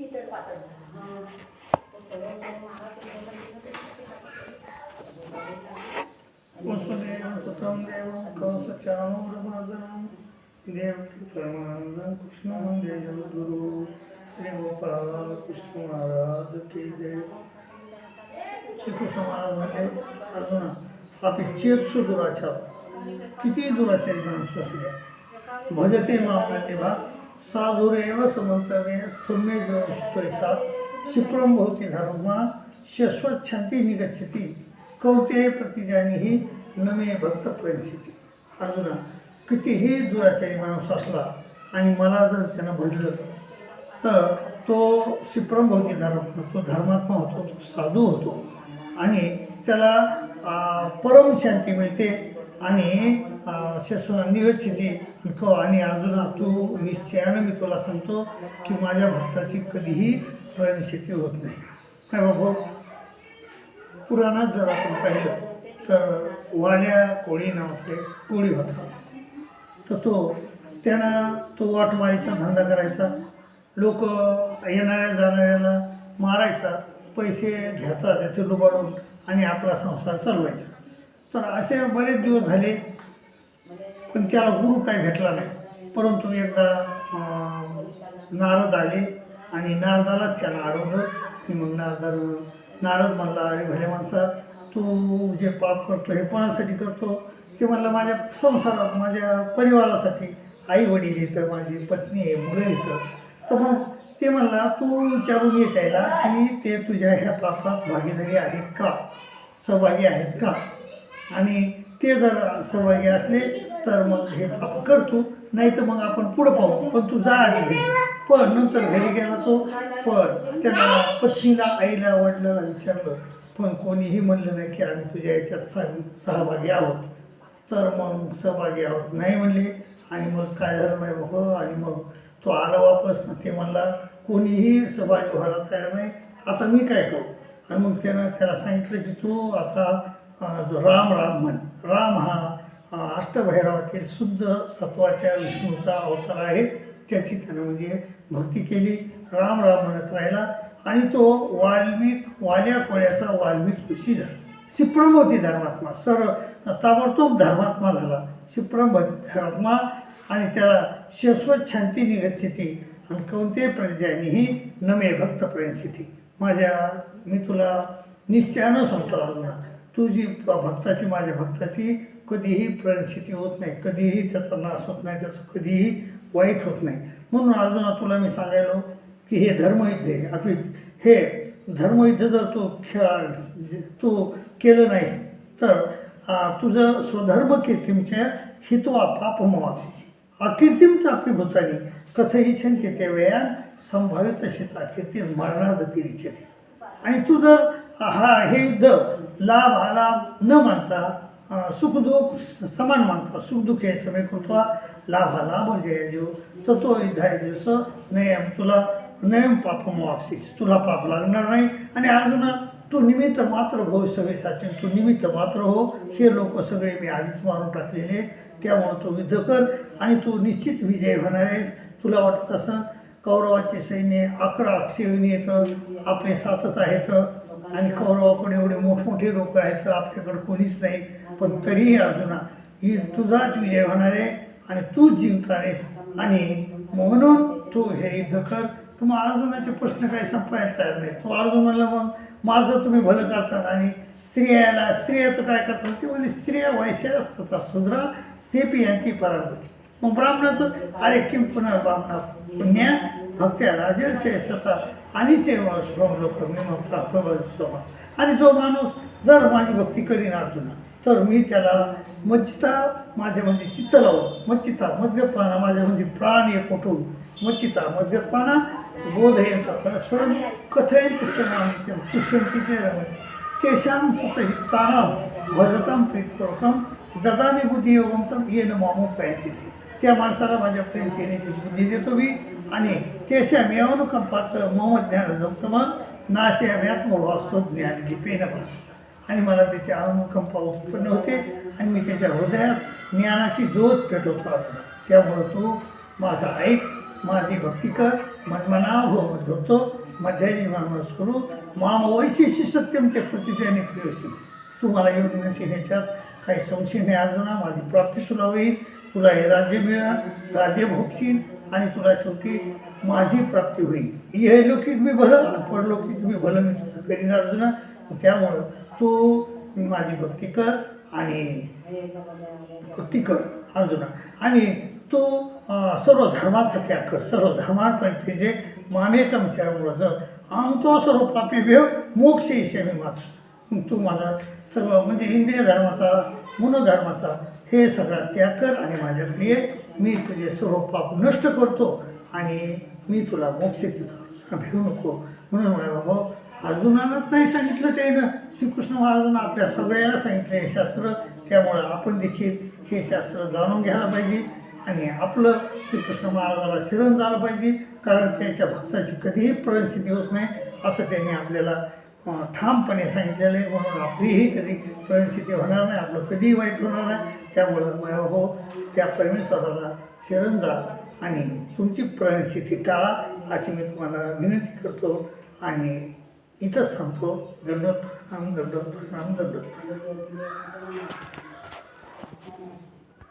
पितळ पातळ वसुदेव सुतं देव कंसचाणूरमर्दनं देवकी परमानंदं कृष्ण वंदे जगद्गुरु श्री गोपाल कृष्ण महाराज की जय श्रीकृष्ण महाराज म्हणजे अर्जुना आपली चेतस दुराचार किती दुराचारी माणूस असू द्या भजते मापनाटे भाग साधुरेव समंतव्य सम्य जोस्तैसा क्षिप्रम भवती धर्मा शश्वच्छंती निगच्छती। कौते प्रतिजानीही नमे भक्त प्रयसिती अर्जुना कितीही दुराचारी माणूस असला आणि मला जर त्यानं भजलं तर तो क्षिप्रम भवती धर्म तो धर्मात्मा होतो तो साधू होतो आणि त्याला परम शांती मिळते आणि शस्व निगच्छिती क आणि अर्जुना तू निश्चयानं मी तुला सांगतो की माझ्या भक्ताची कधीही प्रयणशेती होत नाही. काय बाबा? पुराणात जर आपण पाहिलं तर वाल्या कोळी नावाचे कोळी होता. तर तो त्यानं तो वाटमारीचा धंदा करायचा. लोक येणाऱ्या जाणाऱ्याला मारायचा पैसे घ्यायचा त्याचे लुबाडून आणि आपला संसार चालवायचा. तर असे बरेच दिवस झाले. पण त्याला गुरु काय भेटला नाही. परंतु एकदा नारद आले आणि नारदाला त्याला अडवलं आणि मग नारदानं नारद म्हणला अरे भले माणसा तू जे पाप करतो हे कोणासाठी करतो? ते म्हणलं माझ्या संसारात माझ्या परिवारासाठी. आई वडील येतं माझी पत्नी आहे मुलं येतं. तर मग ते म्हणला तू विचारून ये त्याला की ते तुझ्या ह्या पापात भागीदारी आहेत का? सहभागी आहेत का? आणि ते जर सहभागी असले तर मग हे आपण करतो नाही तर मग आपण पुढं पाहू. पण तू जा आधी घरी पण नंतर घरी गेला तो पण त्यांना पत्नीला आईला वडिलांना विचारलं. पण कोणीही म्हणलं नाही की आम्ही तुझ्या याच्यात सह सहभागी आहोत. तर मग सहभागी आहोत. नाही म्हणले. आणि मग काय झालं नाही बाबा? आणि मग तो आला वापस. ते म्हणला कोणीही सहभागी व्हायला तयार नाही. आता मी काय करू? आणि मग त्यानं त्याला सांगितलं की तू आता जो राम राम म्हण. राम हा अष्टभैरवातील शुद्ध सत्वाच्या विष्णूचा अवतार आहे. त्याची त्यानं म्हणजे भक्ती केली. राम राम म्हणत राहिला. आणि तो वाल्मिक वाल्या कोळ्याचा वाल्मिक ऋषी झाला. शिप्रमोती धर्मात्मा सर ताबडतोब धर्मात्मा झाला. शिप्रम धर्मात्मा आणि त्याला शाश्वत शांती निगच्छती आणि कोणते प्रजानीही नमे भक्त प्रयंसिती. माझ्या मी तुला निश्चयानं सांगतो अर्जुना तुझी भक्ताची माझ्या भक्ताची कधीही प्रयंसिती होत नाही कधीही त्याचा नाश होत नाही त्याचं कधीही वाईट होत नाही. म्हणून अर्जुना तुला मी सांगायलो की हे धर्मयुद्ध आहे. आपली हे धर्मयुद्ध जर तू खेळा तू केलं नाहीस तर तुझं स्वधर्म कीर्तीमच्या हितवा पापमवापसी अकीर्तीमच अकीर्तीम भूतानी. कथही छंती ते वेयान संभाव्य तशीच अकीर्ती मरणादती रिचते आणि तू जर हा हे युद्ध लाभ अलाभ न मानता सुखदुःख समान मानता. सुखदुःख हे समय कृत्वा लाभ लाभ जय जो तर तो युद्धाय दिवस नयम तुला नयम पाप वापसीस. तुला पाप लागणार नाही. आणि अर्जुना तू निमित्त मात्र हो सगळे साचिन तू निमित्त मात्र हो. हे लोक सगळे मी आधीच मारून टाकलेले. त्यामुळं तू युद्ध कर आणि तू निश्चित विजय होणार आहेस. तुला वाटत असं कौरवाचे सैन्य अकरा अक्षयणी येतं. आपले सातच आहेत. आणि कौरवाकडे एवढे मोठमोठे लोक आहेत तर आपल्याकडे कोणीच नाही. पण तरीही अर्जुना ही तुझाच विजय होणार आहे आणि तूच जिंकणारेस आणि म्हणून तू हे युद्ध कर. तर मग अर्जुनाचे प्रश्न काही संपायला तयार नाही. तो अर्जुन म्हणला मग माझं तुम्ही भलं करतात आणि स्त्रियाला स्त्रियाचं काय करतात? ते म्हणजे स्त्रिया वैश्य असतात सुद्रा स्त्रेपी यांची परागती मग ब्राह्मणाचं अरे किम पुनर्ब्राह्मणा पुण्या भक्त्या राजर्षय सता आणि सेवा लोक मी मग आणि जो माणूस जर माझी भक्ती करीन अर्जुना तर मी त्याला मच्चिता माझ्यामध्ये चित्त लावून मच्छिता मद्यपाना माझ्यामध्ये प्राण हे उठून मच्छिता मद्यपाना बोधयंत परस्परम कथयंत ते तुष्यंतीचे रमते केशाम सुतहितानाम भजताम प्रीतपूर्वकम ददामी बुद्धियोगम तर येणं मामो पाहिजे त्या माणसाला माझ्यापर्यंत येण्याची बुद्धी देतो मी. आणि तेशा यावनुकंपात मम ज्ञान जमतं मग नाशे ज्ञान लिपेन भासत आणि मला त्याची अनुकंपा उत्पन्न होते आणि मी त्याच्या हृदयात ज्ञानाची जोत पेटवतो त्यामुळं तू माझा ऐक माझी भक्ती कर मनमना भो मध्योतो मध्याजी मानस करू माम वैशिष्य सत्यम ते प्रतिज्ञाने प्रियसी तू मला येऊन नसेल याच्यात काही संशय नाही अर्जुना माझी प्राप्ती तुला होईल तुला हे राज्य मिळेल राज्य भोगशील आणि तुला शेवटी माझी प्राप्ती होईल. हे लौकिक मी भलं आणि परलौकिक मी भलं मी तुझं करीन अर्जुना. त्यामुळं तू माझी भक्ती कर आणि भक्ती कर अर्जुना. आणि तू सर्व धर्माचा त्याग कर सर्व धर्मार्पण ते जे मामेकम व्रज आम तो सर्व पापी भेव मोक्ष मी वाचू तू माझा सर्व म्हणजे इंद्रिय धर्माचा मनोधर्माचा हे सगळा त्याग कर आणि माझ्याकडे मी तुझे सर्व पाप नष्ट करतो आणि मी तुला मोक्ष देतो. भेऊ नको. म्हणून माझ्या बाबा अर्जुनालाच नाही सांगितलं त्यानं. श्रीकृष्ण महाराजांना आपल्या सगळ्याला सांगितलं हे शास्त्र. त्यामुळं आपण देखील हे शास्त्र जाणून घ्यायला पाहिजे आणि आपलं श्रीकृष्ण महाराजाला शिरण झालं पाहिजे. कारण त्याच्या भक्ताची कधीही परिस्थिती होत नाही असं त्यांनी आपल्याला ठामपणे सांगितलेलं आहे. म्हणून आपलीही कधी परिस्थिती होणार नाही आपलं कधीही वाईट होणार नाही. त्यामुळं माझ्या हो त्या परमेश्वराला शरण जा आणि तुमची परिस्थिती टाळा अशी मी तुम्हाला विनंती करतो आणि इथंच थांबतो. दंडोत प्रणाम दंडोत प्रणाम दंडोत प्रणाम